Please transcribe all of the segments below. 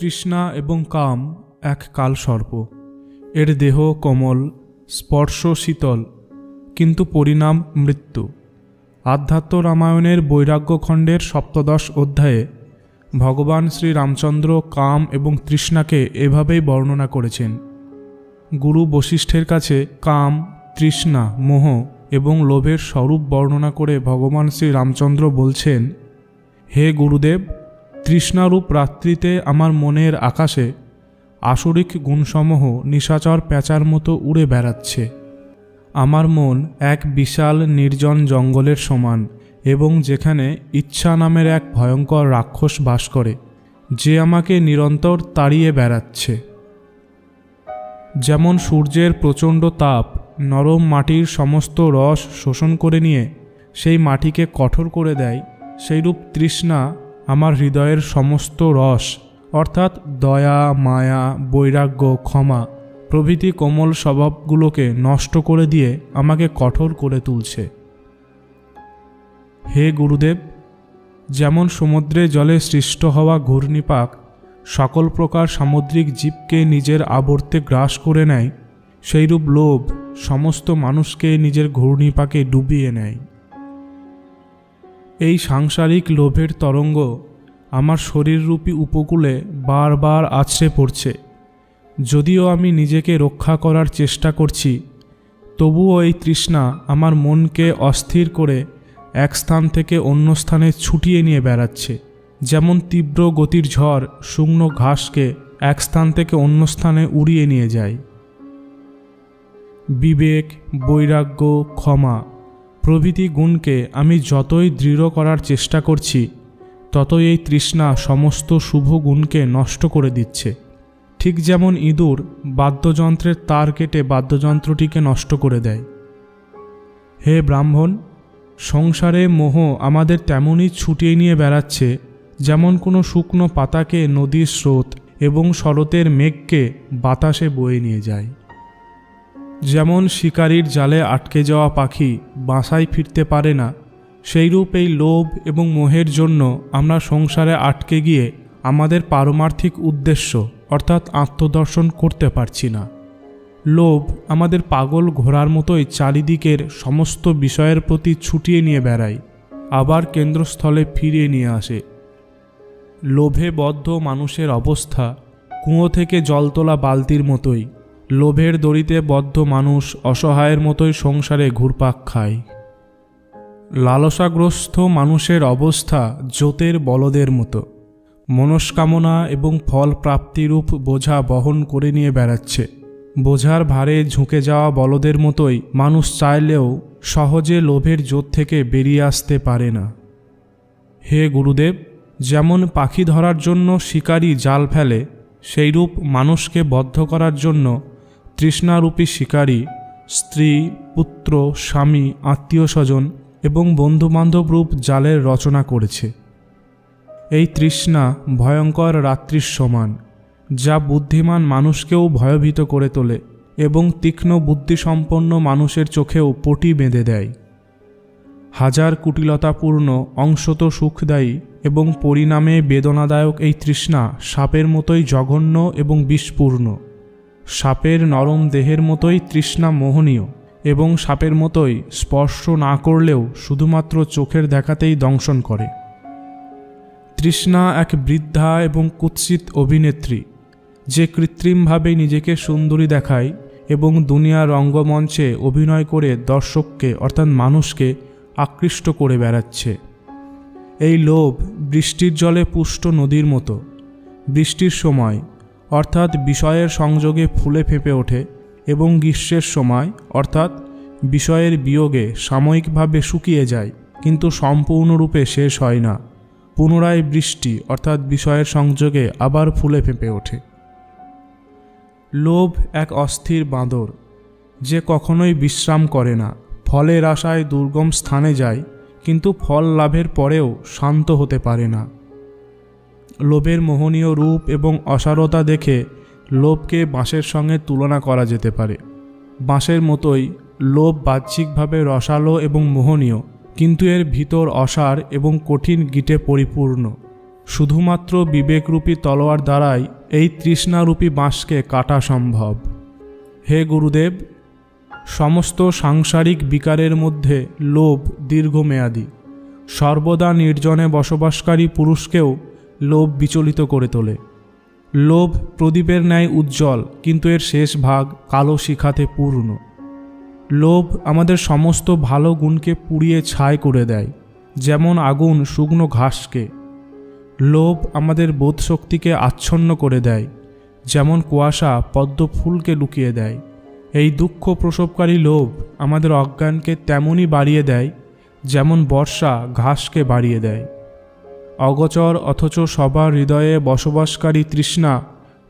তৃষ্ণা এবং কাম এক কালসর্প। এর দেহ কোমল স্পর্শ শীতল কিন্তু পরিণাম মৃত্যু। আধ্যাত্ম রামায়ণের বৈরাগ্য খণ্ডের সপ্তদশ অধ্যায়ে ভগবান শ্রী রামচন্দ্র কাম এবং তৃষ্ণাকে এভাবেই বর্ণনা করেছেন। গুরু বশিষ্ঠের কাছে কাম, তৃষ্ণা, মোহ এবং লোভের স্বরূপ বর্ণনা করে ভগবান শ্রী রামচন্দ্র বলছেন, হে গুরুদেব তৃষ্ণারূপ রাত্রিতে আমার মনের আকাশে আসরিক গুণসমূহ নিশাচর প্যাঁচার মতো উড়ে বেড়াচ্ছে। আমার মন এক বিশাল নির্জন জঙ্গলের সমান এবং যেখানে ইচ্ছা নামের এক ভয়ঙ্কর রাক্ষস বাস করে, যে আমাকে নিরন্তর তাড়িয়ে বেড়াচ্ছে। যেমন সূর্যের প্রচণ্ড তাপ নরম মাটির সমস্ত রস শোষণ করে নিয়ে সেই মাটিকে কঠোর করে দেয়, সেইরূপ তৃষ্ণা আমার হৃদয়ের সমস্ত রস, অর্থাৎ দয়া, মায়া, বৈরাগ্য, ক্ষমা, প্রভৃতি কোমল স্বভাবগুলোকে নষ্ট করে দিয়ে আমাকে কঠোর করে তুলছে। হে গুরুদেব, যেমন সমুদ্রে জলে সৃষ্ট হওয়া ঘূর্ণিপাক সকল প্রকার সামুদ্রিক জীবকে নিজের আবর্তে গ্রাস করে নেয়, সেইরূপ লোভ সমস্ত মানুষকে নিজের ঘূর্ণিপাকে ডুবিয়ে নেয়। এই সাংসারিক লোভের তরঙ্গ আমার শরীররূপী উপকূলে বারবার আছড়ে পড়ছে। যদিও আমি নিজেকে রক্ষা করার চেষ্টা করছি, তবুও এই তৃষ্ণা আমার মনকে অস্থির করে এক স্থান থেকে অন্য স্থানে ছুটিয়ে নিয়ে বেড়াচ্ছে। যেমন তীব্র গতির ঝড় শুকনো ঘাসকে এক স্থান থেকে অন্য স্থানে উড়িয়ে নিয়ে যায়। বিবেক, বৈরাগ্য, ক্ষমা প্রভৃতি গুণকে আমি যতই দৃঢ় করার চেষ্টা করছি, ততই এই তৃষ্ণা সমস্ত শুভ গুণকে নষ্ট করে দিচ্ছে। ঠিক যেমন ইঁদুর বাদ্যযন্ত্রের তার কেটে বাদ্যযন্ত্রটিকে নষ্ট করে দেয়। হে ব্রাহ্মণ, সংসারে মোহ আমাদের তেমনই ছুটিয়ে নিয়ে বেড়াচ্ছে, যেমন কোনো শুকনো পাতাকে নদীর স্রোত এবং শরতের মেঘকে বাতাসে বয়ে নিয়ে যায়। যেমন শিকারীর জালে আটকে যাওয়া পাখি বাসায় ফিরতে পারে না, সেইরূপ এই লোভ এবং মোহের জন্য আমরা সংসারে আটকে গিয়ে আমাদের পারমার্থিক উদ্দেশ্য অর্থাৎ আত্মদর্শন করতে পারছি না। লোভ আমাদের পাগল ঘোড়ার মতোই চারিদিকের সমস্ত বিষয়ের প্রতি ছুটিয়ে নিয়ে বেড়ায়, আবার কেন্দ্রস্থলে ফিরিয়ে নিয়ে আসে। লোভে বদ্ধ মানুষের অবস্থা কুঁয়ো থেকে জল তোলা বালতির মতোই। লোভের দড়িতে বদ্ধ মানুষ অসহায়ের মতোই সংসারে ঘুরপাক খায়। লালসাগ্রস্ত মানুষের অবস্থা জোতের বলদের মতো। মনস্কামনা এবং ফল প্রাপ্তিরূপ বোঝা বহন করে নিয়ে বেড়াচ্ছে। বোঝার ভারে ঝুঁকে যাওয়া বলদের মতোই মানুষ চাইলেও সহজে লোভের জোট থেকে বেরিয়ে আসতে পারে না। হে গুরুদেব, যেমন পাখি ধরার জন্য শিকারী জাল ফেলে, সেইরূপ মানুষকে বদ্ধ করার জন্য তৃষ্ণারূপী শিকারী, স্ত্রী, পুত্র, স্বামী, আত্মীয় স্বজন এবং বন্ধুবান্ধব রূপ জালের রচনা করেছে। এই তৃষ্ণা ভয়ঙ্কর রাত্রির সমান, যা বুদ্ধিমান মানুষকেও ভয়ভীত করে তোলে এবং তীক্ষ্ণ বুদ্ধিসম্পন্ন মানুষের চোখেও পটি বেঁধে দেয়। হাজার কুটিলতাপূর্ণ, অংশত সুখদায়ী এবং পরিণামে বেদনাদায়ক এই তৃষ্ণা সাপের মতোই জঘন্য এবং বিষপূর্ণ। সাপের নরম দেহের মতোই তৃষ্ণা মোহনীয় এবং সাপের মতোই স্পর্শ না করলেও শুধুমাত্র চোখের দেখাতেই দংশন করে। তৃষ্ণা এক বৃদ্ধা এবং কুৎসিত অভিনেত্রী, যে কৃত্রিমভাবে নিজেকে সুন্দরী দেখায় এবং দুনিয়ার রঙ্গমঞ্চে অভিনয় করে দর্শককে, অর্থাৎ মানুষকে, আকৃষ্ট করে বেড়াচ্ছে। এই লোভ বৃষ্টির জলে পুষ্ট নদীর মতো। বৃষ্টির সময় অর্থাৎ বিষয়ের সংযোগে ফুলে ফেঁপে ওঠে এবং গ্রীষ্মের সময়, অর্থাৎ বিষয়ের বিয়োগে সাময়িকভাবে শুকিয়ে যায়, কিন্তু সম্পূর্ণরূপে শেষ হয় না। পুনরায় বৃষ্টি, অর্থাৎ বিষয়ের সংযোগে আবার ফুলে ফেঁপে ওঠে। লোভ এক অস্থির বাঁদর, যে কখনোই বিশ্রাম করে না। ফলের আশায় দুর্গম স্থানে যায়, কিন্তু ফল লাভের পরেও শান্ত হতে পারে না। লোভের মোহনীয় রূপ এবং অসারতা দেখে লোভকে বাঁশের সঙ্গে তুলনা করা যেতে পারে। বাঁশের মতোই লোভ বাহ্যিকভাবে রসালো এবং মোহনীয়, কিন্তু এর ভিতর অসার এবং কঠিন গিটে পরিপূর্ণ। শুধুমাত্র বিবেকরূপী তলোয়ার দ্বারাই এই তৃষ্ণারূপী বাঁশকে কাটা সম্ভব। হে গুরুদেব, সমস্ত সাংসারিক বিকারের মধ্যে লোভ দীর্ঘমেয়াদী। সর্বদা নির্জনে বসবাসকারী পুরুষকেও লোভ বিচলিত করে তোলে। লোভ প্রদীপের ন্যায় উজ্জ্বল, কিন্তু এর শেষ ভাগ কালো শিখাতে পূর্ণ। লোভ আমাদের সমস্ত ভালো গুণকে পুড়িয়ে ছাই করে দেয়, যেমন আগুন শুকনো ঘাসকে। লোভ আমাদের বোধশক্তিকে আচ্ছন্ন করে দেয়, যেমন কুয়াশা পদ্ম ফুলকে লুকিয়ে দেয়। এই দুঃখ প্রসবকারী লোভ আমাদের অজ্ঞানকে তেমনই বাড়িয়ে দেয়, যেমন বর্ষা ঘাসকে বাড়িয়ে দেয়। অগচর অথচ সবার হৃদয়ে বসবাসকারী তৃষ্ণা,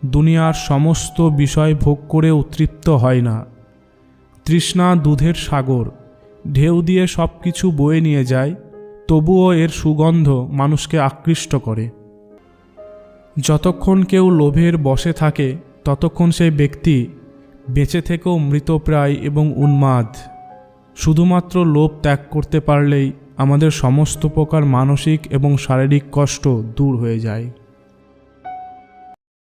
দুনিয়ার সমস্ত বিষয় ভোগ করে তৃপ্ত হয় না। তৃষ্ণা দুধের সাগর, ঢেউ দিয়ে সব কিছু বয়ে নিয়ে যায়, তবুও এর সুগন্ধ মানুষকে আকৃষ্ট করে। যতক্ষণ কেউ লোভের বসে থাকে, ততক্ষণ সেই ব্যক্তি বেঁচে থেকেও মৃতপ্রায় এবং উন্মাদ। শুধুমাত্র লোভ ত্যাগ করতে পারলেই আমাদের সমস্ত প্রকার মানসিক এবং শারীরিক কষ্ট দূর হয়ে যায়।